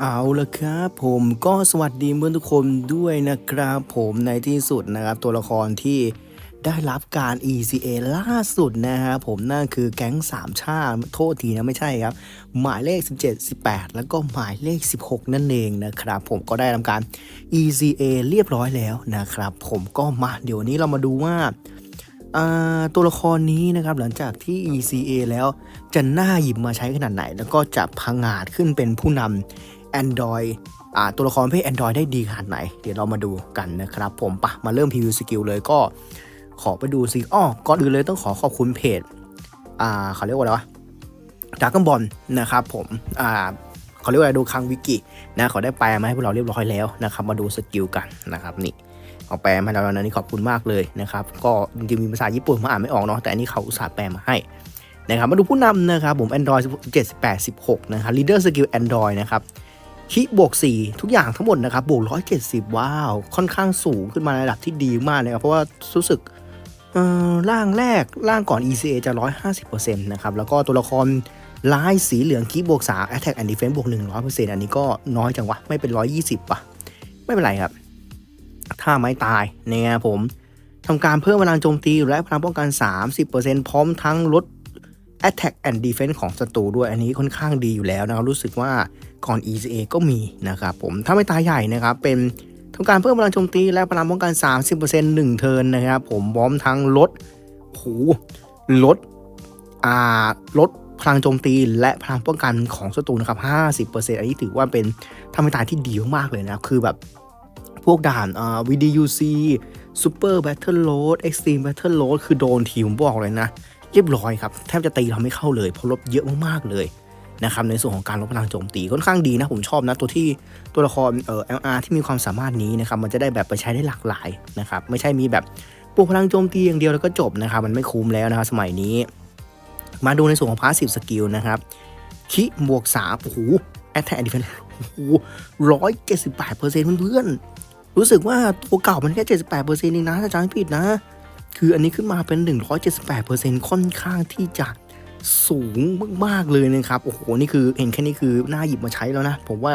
เอาละครับผมก็สวัสดีเพื่อนทุกคนด้วยนะครับผมในที่สุดนะครับตัวละครที่ได้รับการ ECA ล่าสุดนะฮะผมนั่นคือแก๊งสามชาติโทษทีนะไม่ใช่ครับ หมายเลข 17 18 แล้วก็หมายเลข 16 นั่นเองนะครับ ผมก็ได้ทำการ ECA เรียบร้อยแล้วนะครับ ผมก็มาเดี๋ยวนี้เรามาดูว่าอ่าตัวละครนี้นะครับหลังจากที่ ECA แล้วจะน่าหยิบมาใช้ขนาดไหน แล้วก็จะพังอาจขึ้นเป็นผู้นำ Android อ่าตัวละครประเพศ Android ได้ดีขนาดไหน เดี๋ยวเรามาดูกันนะครับ ผมปะมาเริ่มพรีวิวสกิลเลยก็ขอไปดูสิอ้อก่อนอื่นเลยต้องขอขอบคุณเพจอ่าเขาเรียกว่าอะไรวะดากอนบอลนะครับผมอ่าเขาเรียกว่าอะไรดูคังวิกินะเขาได้แปลมาให้พวกเราเรียบร้อยแล้วนะครับ มาดูสกิลกันนะครับนี่เอาแปลมาแล้วนะนี่ขอบคุณมากเลยนะครับ ก็จริงๆมีภาษาญี่ปุ่นมาอ่านไม่ออกเนาะแต่อันนี้เขาอุตส่าห์แปลมาให้นะครับมาดูผู้นำนะครับผม Android 17 8 16 นะครับ Leader Skill Android นะครับ คิบวก 4 ทุกอย่างทั้งหมดนะครับบวก 170 ว้าว ค่อนข้างสูงขึ้นมาในระดับที่ดีมากนะครับ เพราะว่ารู้สึกเอ่อร่างแรกร่างก่อน ECA จะ 150%นะครับ แล้วก็ตัวละครลายสีเหลืองคีบวก3 Attack and Defense บวก 100%อันนี้ก็น้อยจังวะ ไม่เป็น 120ป่ะ ไม่เป็นไรครับ ถ้าไม่ตายนะครับผมทำการเพิ่มพลังโจมตีและพลังป้องกัน 30%พร้อมทั้งลด Attack and Defense ของศัตรูด้วยอันนี้ค่อนข้างดีอยู่แล้วนะครับ รู้สึกว่าก่อน ECA ก็มีนะครับผมถ้าไม่ตายใหญ่นะครับ เป็นทำการเพิ่มพลังโจมตีและพลังป้องกัน 30% 1 เทิร์นนะครับ ผมพร้อมทั้งลดโหลดอ่าลดพลังโจมตีและพลังป้องกันของศัตรูนะครับ 50%อันนี้ถือว่าเป็นทำให้ตายที่ดีมากๆเลยนะค,คือแบบพวกด่านอ่า VDUC Super Battle Load Extreme Battle Load คือโดนทีมบอกเลยนะ เรียบร้อยครับแทบจะตีเราไม่เข้าเลยเพราะลบเยอะมากๆเลยนะครับในส่วนของการลดพลังโจมตีค่อนข้างดีนะผมชอบนะตัวที่ตัวละครเอ่อ LR ที่มีความสามารถนี้นะครับมันจะได้แบบไปใช้ได้หลากหลายนะครับไม่ใช่มีแบบปลุกพลังโจมตีอย่างเดียวแล้วก็จบนะครับมันไม่คุ้มแล้วนะครับสมัยนี้ มาดูในส่วนของพาสซีฟสกิลนะครับคิบวกสามโอ้โหแอตแทกดิเฟนโอ้โหร้อยเจ็ดสิบแปดเปอร์เซ็นต์เพื่อนๆรู้สึกว่าตัวเก่ามันแค่78%เองนะถ้าจำไม่ผิดนะ คืออันนี้ขึ้นมาเป็น 178%ค่อนข้างที่จะสูงมากๆเลยนะครับ โอ้โห นี่คือเห็นแค่นี้คือน่าหยิบมาใช้แล้วนะ ผมว่า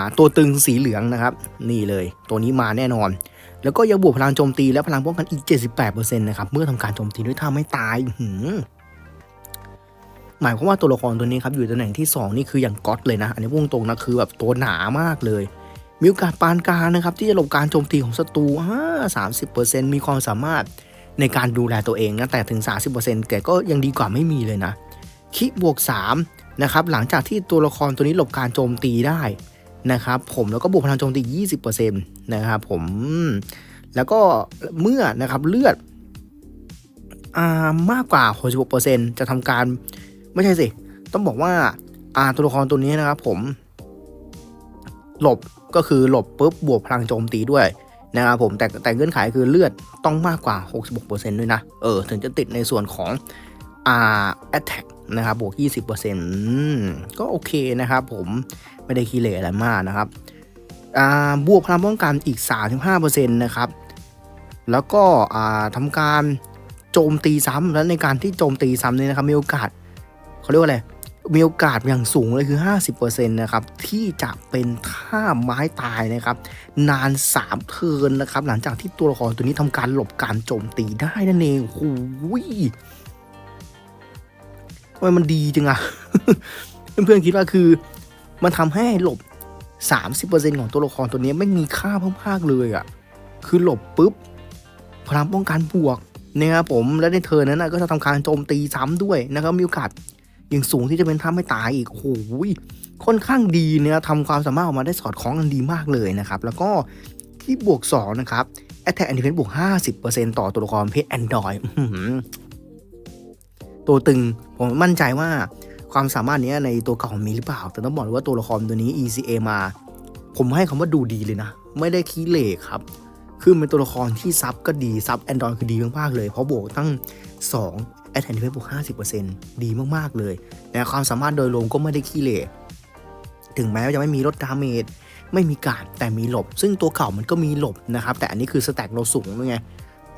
าตัวตึงสีเหลืองนะครับ นี่เลยตัวนี้มาแน่นอน แล้วก็ยังบวกพลังโจมตีและพลังป้องกันอีก 78%นะครับ เมื่อทำการโจมตีด้วยท่าไม่ตายหืมหมายความว่าตัวละครตัวนี้ครับอยู่ตำแหน่งที่ 2 นี่คืออย่างก๊อตเลยนะ อันนี้พุ่งตรงนะคือแบบตัวหนามากเลย มีโอกาสปานกลางนะครับ ที่จะหลบการโจมตีของศัตรูสามสิบเปอร์เซ็นต์มีความสามารถในการดูแลตัวเองนะแต่ถึง 30%แต่ก็ยังดีกว่าไม่มีเลยนะ คิบวก3นะครับหลังจากที่ตัวละครตัวนี้หลบการโจมตีได้นะครับผมแล้วก็บวกพลังโจมตี 20%นะครับผมแล้วก็เมื่อนะครับเลือดอามากกว่า 66%จะทำการไม่ใช่สิ ต้องบอกว่าอ่าตัวละครตัวนี้นะครับผม หลบ ก็คือหลบปุ๊บบวกพลังโจมตีด้วยนะครับผมแต่แต่เงื่อนไขคือเลือดต้องมากกว่า 66%ด้วยนะ เออ ถึงจะติดในส่วนของอ่า attack นะครับบวก 20%อืมก็โอเคนะครับผมไม่ได้คีเลอะไรมากนะครับอ่าบวกพลังป้องกันอีก 35%นะครับ แล้วก็อ่าทำการโจมตีซ้ำแล้วในการที่โจมตีซ้ำเนี่ยนะครับมีโอกาสเขาเรียกว่าอะไร มีโอกาสอย่างสูงเลยคือ 50%นะครับ ที่จะเป็นท่าไม้ตายนะครับ นาน 3 เทินนะครับ หลังจากที่ตัวละครตัวนี้ทำการหลบการโจมตีได้นั่นเองโอ้ยทำไมมันดีจังอะเพื่อนๆคิดว่าคือ มันทำให้หลบ 30%ของตัวละครตัวนี้ไม่มีค่าพิ่มากเลยอะคือหลบปุ๊บพลังป้องกันบวกนะครับผมและในเทินนั้นก็จะทำการโจมตีซ้ำด้วยนะครับมีโอกาส อย่างสูงที่จะเป็นท่าไม่ตายอีกโอ้โหค่อนข้างดีเนี่ยทำความสามารถออกมาได้สอดคล้องกันดีมากเลยนะครับ แล้วก็ที่บวก 2 นะครับ Attack and Defense บวก 50%ต่อตัวละครเพศ Android อื้อหือตัวตึงผมมั่นใจว่าความสามารถเนี้ยในตัวเก่ามีหรือเปล่า แต่ต้องบอกเลยว่าตัวละครตัวนี้ ECA มา ผมให้คำว่าดูดีเลยนะ ไม่ได้ขี้เหร่ครับ คือเป็นตัวละครที่ซับก็ดีซับ Android คือดีมากๆเลย เพราะบวกตั้ง 2 แอตแทนที่บวก50%ดีมาก ๆ เลยแต่ความสามารถโดยรวมก็ไม่ได้ขี้เหร่ถึงแม้ว่าจะไม่มีลดดาเมจไม่มีการดแต่มีหลบ ซึ่งตัวเก่ามันก็มีหลบนะครับ แต่อันนี้คือสแต็กเราสูงไง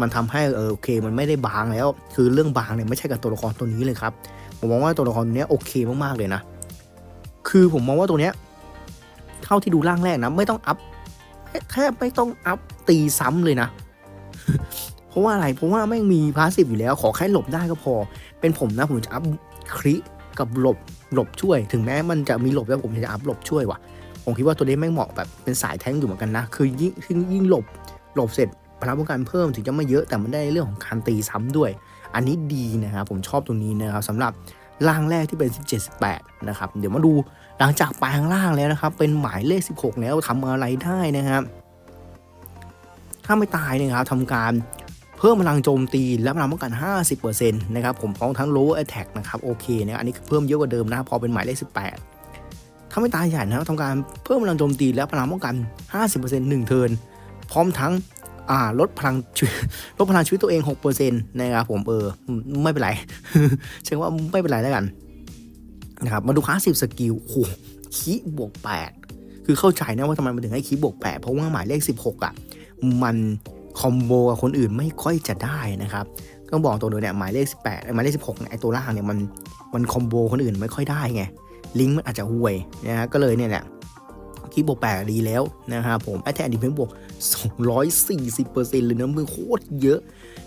มันทำให้เออโอเค มันไม่ได้บางแล้ว คือเรื่องบางเนี่ยไม่ใช่กับตัวละครตัวนี้เลยครับ ผมมองว่าตัวละครตัวเนี้ยโอเคมากๆเลยนะ คือผมมองว่าตัวเนี้ยเท่าที่ดูร่างแรกนะ ไม่ต้องอัพแทบไม่ต้องอัพตีซ้ำเลยนะ ราะว่าอะไรเพราะว่าไม่งมีพาสซีฟอยู่แล้ว ขอแค่หลบได้ก็พอ เป็นผมนะผมจะอัพคริกับหลบหลบช่วย ถึงแม้มันจะมีหลบแล้วผมจะอัพหลบช่วยว่ะ ผมคิดว่าตัวนี้แม่งเหมาะแบบเป็นสายแท้งอยู่เหมือนกันนะ คือยิ่งยิ่งหลบหลบเสร็จพลังป้องกันเพิ่มถึงจะไม่เยอะแต่มันได้เรื่องของการตีซ้ำด้วย อันนี้ดีนะครับผมชอบตรงนี้นะครับสำหรับร่างแรกที่เป็น 17 18 นะครับ เดี๋ยวมาดูหลังจากแปลงร่างแล้วนะครับ เป็นหมายเลข 16 แล้วทำอะไรได้นะครับ ถ้าไม่ตายนะครับทำการ เพิ่มพลังโจมตีและพลังป้องกัน 50%นะครับผมพร้อมทั้ง low attack นะครับโอเคนะอันนี้เพิ่มเยอะกว่าเดิมนะพอเป็นหมายเลข 18 ถ้าไม่ตายใหญ่นะทำการเพิ่มพลังโจมตีและพลังป้องกัน 50% 1 เทิร์นพร้อมทั้งลดพลังชีวิตลดพลังชีวิตตัวเอง 6%นะครับผมเออไม่เป็นไรเชื่อว่าไม่เป็นไรแล้วกันนะครับมาดูคลาสสิบสกิลโอ้โหคีบวก 8 คือเข้าใจนะว่าทำไมมันถึงให้คีบวก 8 เพราะว่าหมายเลข 16อะมัน คอมโบกับคนอื่นไม่ค่อยจะได้นะครับต้องบอกตัวเดียวเนี่ยหมายเลข 18หมายเลข 16เนี่ยไอตัวล่างเนี่ยมันมันคอมโบคนอื่นไม่ค่อยได้ไงลิงก์มันอาจจะห่วยนะฮะก็เลยเนี่ยแหละคีบวก8ดีแล้วนะครับผมไอ้แทนดีเพนบวก 240%เลยนะมือโคตรเยอะ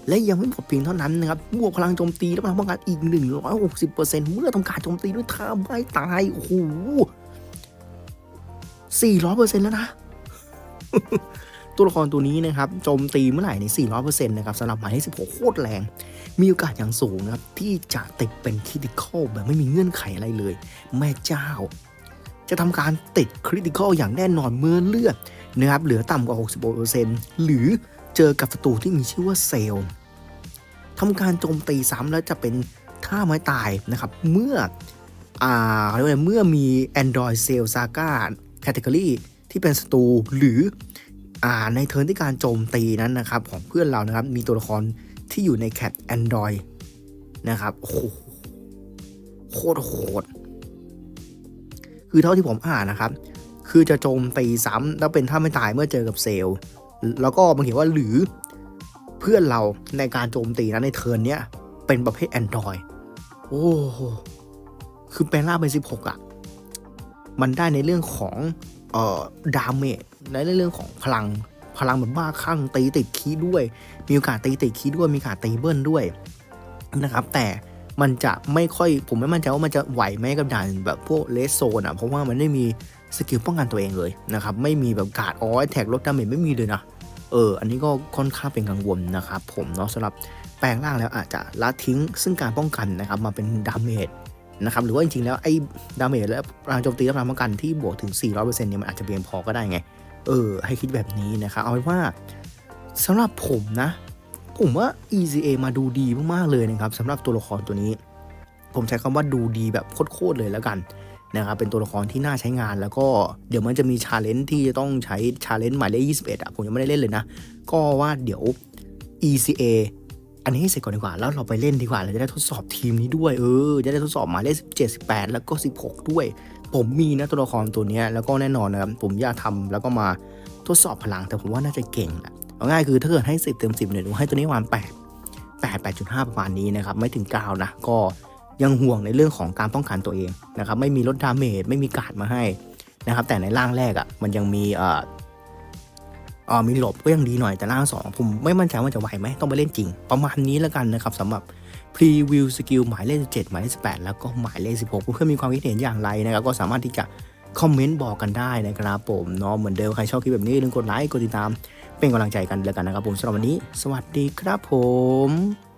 และยังไม่หมดเพียงเท่านั้นนะครับ บวกพลังโจมตีและพลังป้องกันอีก 160%เมื่อทำการโจมตีด้วยท่าไม่ตาย โอ้โห400%แล้วนะ ตัวละครตัวนี้นะครับโจมตีเมื่อไหร่ใน 400%นะครับสำหรับหมายเลข16 โคตรแรง มีโอกาสอย่างสูงนะครับ ที่จะติดเป็นคริติคอลแบบไม่มีเงื่อนไขอะไรเลย แม่เจ้า จะทำการติดคริติคอลอย่างแน่นอนเมื่อเลือดนะครับเหลือต่ำกว่า 66%หรือเจอกับศัตรูที่มีชื่อว่าเซลล์ทำการโจมตีซ้ำแล้วจะเป็นท่าไม้ตายนะครับเมื่ออ่าเรียกว่าเมื่อมี Android Cell Saga Category ที่เป็นศัตรูหรือ ในเทิร์นที่การโจมตีนั้นนะครับของเพื่อนเรานะครับมีตัวละครที่อยู่ในแคท Android นะครับโอ้โหโคตรโหด คือเท่าที่ผมอ่านนะครับ คือจะโจมตีซ้ำแล้วเป็นท่าไม่ตายเมื่อเจอกับเซลล์แล้วก็มันเขียนว่าหรือเพื่อนเราในการโจมตีนะในเทิร์นเนี้ยเป็นประเภท Android โอ้โหคือแปลงร่างเป็น 16อะ มันได้ในเรื่องของ เอ่อดาเมจในเรื่องของพลังพลังแบบบ้าคลั่งตีติดคีด้วย มีโอกาสตีติดคีด้วย มีโอกาสตีเบิ้ลด้วยนะครับ แต่มันจะไม่ค่อยผมไม่มั่นใจว่ามันจะไหวไหมกับด่านแบบพวกเลสโซนอะเพราะว่ามันไม่มีสกิลป้องกันตัวเองเลยนะครับ ไม่มีแบบการ์ดออยแท็กลดดาเมจไม่มีเลยนะเออ อันนี้ก็ค่อนข้างเป็นกังวลนะครับ ผมเนาะสำหรับแปลงร่างแล้วอาจจะละทิ้งซึ่งการป้องกันนะครับ มาเป็นดาเมจ นะครับหรือว่าจริงๆแล้วไอ้ดาเมจและพลังโจมตีและพลังป้องกันที่บวกถึง 400%เนี่ยมันอาจจะเพียงพอก็ได้ไง เออ ให้คิดแบบนี้นะครับเอาเป็นว่าสำหรับผมนะ ผมว่า ECA มาดูดีมากๆเลยนะครับสำหรับตัวละครตัวนี้ ผมใช้คำว่าดูดีแบบโคตรๆเลยแล้วกันนะครับเป็นตัวละครที่น่าใช้งานแล้วก็เดี๋ยวมันจะมีชาเลนจ์ที่จะต้องใช้ชาเลนจ์หมายเลข21อะผมยังไม่ได้เล่นเลยนะ ก็ว่าเดี๋ยว ECA อันนี้ให้เสร็จก่อนดีกว่า แล้วเราไปเล่นดีกว่า เราจะได้ทดสอบทีมนี้ด้วย เออ จะได้ทดสอบหมายเลข17 18 แล้วก็ 16 ด้วย ผมมีนะตัวละครตัวนี้แล้วก็แน่นอนนะครับ ผมอยากทำแล้วก็มาทดสอบพลัง แต่ผมว่าน่าจะเก่งแหละเอาง่ายคือถ้าเกิดให้ 10 เต็ม 10เนี่ยผมให้ตัวนี้ประมาณ8 8 8.5 ประมาณนี้นะครับ ไม่ถึง 9 นะ ก็ยังห่วงในเรื่องของการป้องกันตัวเองนะครับ ไม่มีลดดาเมจ ไม่มีการ์ดมาให้นะครับ แต่ในร่างแรกอะ่ะ มันยังมีเออมีหลบก็ยังดีหน่อยแต่ล่างสองผมไม่มั่นใจว่าจะไหวไหมต้องไปเล่นจริง ประมาณนี้แล้วกันนะครับสำหรับพรีวิวสกิลหมายเลข7หมายเลข18 แล้วก็หมายเลข 16 เพื่อนมีความคิดเห็นอย่างไรนะครับก็สามารถที่จะคอมเมนต์บอกกันได้นะครับผมเนาะเหมือนเดิมใครชอบคลิปแบบนี้อย่าลืมกดไลค์กดติดตาม เป็นกำลังใจกันแล้วกันนะครับผมสำหรับวันนี้ สวัสดีครับผม